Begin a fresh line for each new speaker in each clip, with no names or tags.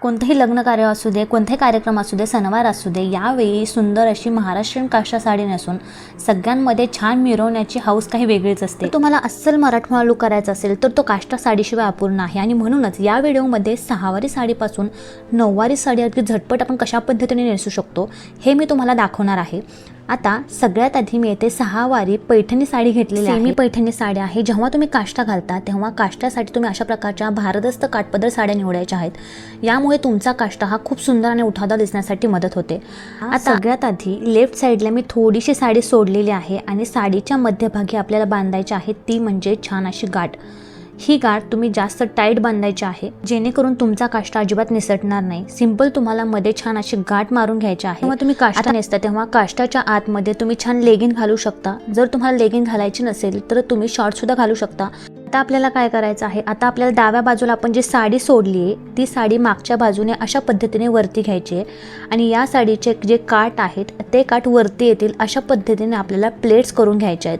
कोणतंही लग्न कार्य असू दे कोणतेही कार्यक्रम असू दे सणवार असू दे यावेळी सुंदर अशी महाराष्ट्रीयन काष्टा साडी नेसून सगळ्यांमध्ये छान मिरवण्याची हाऊस काही वेगळीच असते. तुम्हाला अस्सल मराठमोळा लुक करायचा असेल तर तो काष्टा साडीशिवाय अपूर्ण आहे. आणि म्हणूनच या व्हिडिओमध्ये सहावारी साडीपासून नऊवारी साडी अगदी झटपट आपण कशा पद्धतीने नेसू शकतो हे मी तुम्हाला दाखवणार आहे. आता सगळ्यात आधी मी येथे सहावारी पैठणी साडी घेतलेली आहे. सेमी पैठणी साडी आहे. जेव्हा तुम्ही काष्टा घालता तेव्हा काष्टासाठी तुम्ही अशा प्रकारच्या भारदस्त काठपदर साड्या निवडायच्या आहेत. यामुळे तुमचा काष्टा हा खूप सुंदर आणि उठावदार दिसण्यासाठी मदत होते. आता सगळ्यात आधी लेफ्ट साईडला मी थोडीशी साडी सोडलेली आहे आणि साडीच्या मध्यभागी आपल्याला बांधायची आहे ती म्हणजे छान अशी गाठ. ही गाठ तुम्ही जास्त टाईट बांधायची आहे जेणेकरून तुमचा काष्टा अजिबात निसटणार नाही. सिंपल तुम्हाला मध्ये छान अशी गाठ मारून घ्यायची आहे. तेव्हा तुम्ही काष्टा नेसता तेव्हा काष्टाच्या आतमध्ये तुम्ही छान लेगिन घालू शकता. जर तुम्हाला लेगिन घालायची नसेल तर तुम्ही शॉर्ट सुद्धा घालू शकता. आता आपल्याला काय करायचं आहे? आता आपल्याला डाव्या बाजूला आपण जी साडी सोडली आहे ती साडी मागच्या बाजूने अशा पद्धतीने वरती घ्यायची आहे. आणि या साडीचे जे काठ आहेत ते काठ वरती येतील अशा पद्धतीने आपल्याला प्लेट्स करून घ्यायचे आहेत.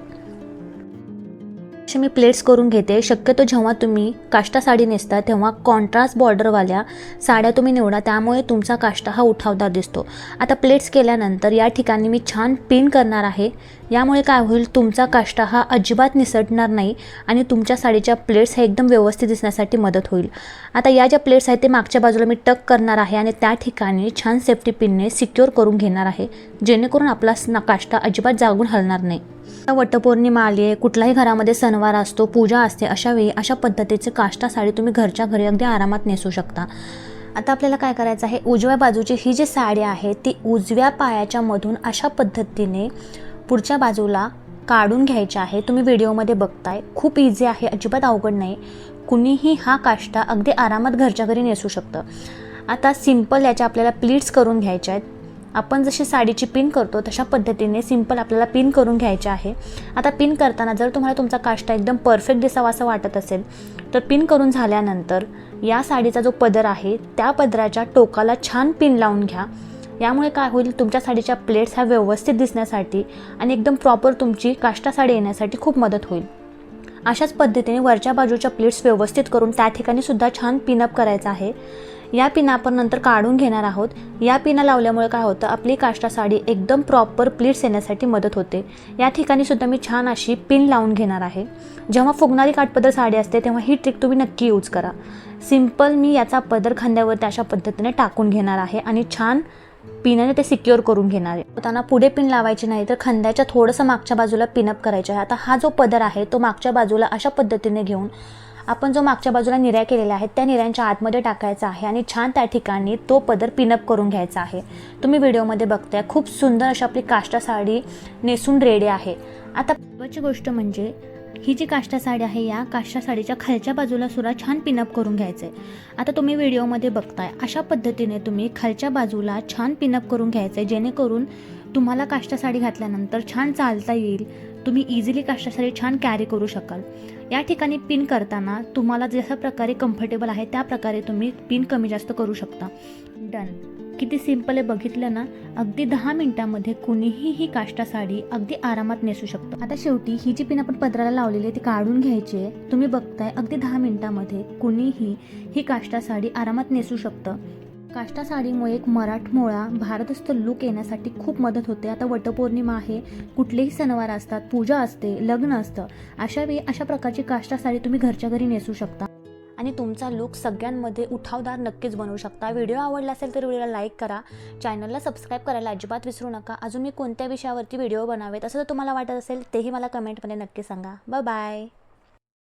असे मी प्लेट्स करून घेते. शक्यतो जेव्हा तुम्ही काष्टा साडी नेसता तेव्हा कॉन्ट्रास्ट बॉर्डरवाल्या साड्या तुम्ही निवडा. त्यामुळे तुमचा काष्टा हा उठावदार दिसतो. आता प्लेट्स केल्यानंतर या ठिकाणी मी छान पिन करणार आहे. यामुळे काय होईल तुमचा काष्टा हा अजिबात निसटणार नाही आणि तुमच्या साडीच्या प्लेट्स हे एकदम व्यवस्थित दिसण्यासाठी मदत होईल. आता या ज्या प्लेट्स आहेत ते मागच्या बाजूला मी टक करणार आहे आणि त्या ठिकाणी छान सेफ्टी पिनने सिक्युअर करून घेणार आहे. जेणेकरून आपला काष्टा अजिबात जागून हलणार नाही. वटपौर्णिमा आली आहे कुठल्याही घरामध्ये सणवार असतो पूजा असते अशा वेळी अशा पद्धतीचे काष्टा साडी तुम्ही घरच्या घरी अगदी आरामात नेसू शकता. आता आपल्याला काय करायचं आहे? उजव्या बाजूची ही जी साडी आहे ती उजव्या पायाच्या मधून अशा पद्धतीने पुढच्या बाजूला काढून घ्यायची आहे. तुम्ही व्हिडिओमध्ये बघताय. खूप इझी आहे अजिबात अवघड नाही. कुणीही हा काष्टा अगदी आरामात घरच्या घरी नेसू शकतं. आता सिंपल याच्या आपल्याला प्लीट्स करून घ्यायच्या आहेत. आपण जशी साडीची पिन करतो तशा पद्धतीने सिंपल आपल्याला पिन करून घ्यायचे आहे. आता पिन करताना जर तुम्हाला तुमचा काष्टा एकदम परफेक्ट दिसावा असं वाटत असेल तर पिन करून झाल्यानंतर या साडीचा जो पदर आहे त्या पदराच्या टोकाला छान पिन लावून घ्या. यामुळे काय होईल तुमच्या साडीच्या प्लेट्स ह्या व्यवस्थित दिसण्यासाठी आणि एकदम प्रॉपर तुमची काष्टा साडी येण्यासाठी खूप मदत होईल. अशाच पद्धतीने वरच्या बाजूच्या प्लेट्स व्यवस्थित करून त्या ठिकाणी सुद्धा छान पिनअप करायचं आहे. या पिना आपण नंतर काढून घेणार आहोत. या पिना लावल्यामुळे काय होतं? आपली काष्टा साडी एकदम प्रॉपर प्लीट्स येण्यासाठी मदत होते. या ठिकाणी सुद्धा मी छान अशी पिन लावून घेणार आहे. जेव्हा फुगणारी काठपदर साडी असते तेव्हा ही ट्रिक तुम्ही नक्की यूज करा. सिंपल मी याचा पदर खांद्यावरती अशा पद्धतीने टाकून घेणार आहे आणि छान पिनाने ते सिक्युअर करून घेणार आहे. त्यांना पुढे पिन लावायची नाही तर खांद्याच्या थोडंसं मागच्या बाजूला पिनअप करायचं आहे. आता हा जो पदर आहे तो मागच्या बाजूला अशा पद्धतीने घेऊन आपण जो मागच्या बाजूला निर्या केलेल्या आहेत त्या निर्यांच्या आतमध्ये टाकायचा आहे आणि छान त्या ठिकाणी तो पदर पिनअप करून घ्यायचा आहे. तुम्ही व्हिडिओमध्ये बघताय खूप सुंदर अशी आपली काष्टा साडी नेसून रेडी आहे. आता महत्त्वाची गोष्ट म्हणजे ही जी काष्टा साडी आहे या काष्टा साडीच्या खालच्या बाजूला सुद्धा छान पिनअप करून घ्यायचं. आहे आता तुम्ही व्हिडिओमध्ये बघताय अशा पद्धतीने तुम्ही खालच्या बाजूला छान पिनअप करून घ्यायचं आहे जेणेकरून तुम्हाला काष्टा साडी घातल्यानंतर छान चालता येईल. तुम्ही इझिली काष्टासाठी छान कॅरी करू शकाल. या ठिकाणी पिन करताना तुम्हाला जशा प्रकारे कम्फर्टेबल आहे त्या प्रकारे तुम्ही पिन कमी जास्त करू शकता. डन किती सिंपल आहे बघितलं ना अगदी दहा मिनिटांमध्ये कुणीही ही काष्टा साडी अगदी आरामात नेसू शकतो. आता शेवटी ही जी पिन आपण पदराला लावलेली आहे ती काढून घ्यायची आहे. तुम्ही बघताय अगदी दहा मिनिटांमध्ये कुणीही ही काष्टा साडी आरामात नेसू शकतं. काष्टा साडीमुळे एक मराठमोळा भारदस्त लुक येण्यासाठी खूप मदत होते. आता वटपौर्णिमा आहे. कुठलेही सणवार असतात पूजा असते लग्न असतं. अशा वेळी अशा प्रकारची काष्टा साडी तुम्ही घरच्या घरी नेसू शकता. आणि तुमचा लुक सगळ्यांमध्ये उठावदार नक्कीच बनवू शकता. व्हिडिओ आवडला असेल तर व्हिडिओला लाईक करा. चॅनलला सबस्क्राईब करायला अजिबात विसरू नका. अजून मी कोणत्या विषयावरती व्हिडिओ बनावेत असं जर तुम्हाला वाटत असेल तेही मला कमेंटमध्ये नक्की सांगा. Bye bye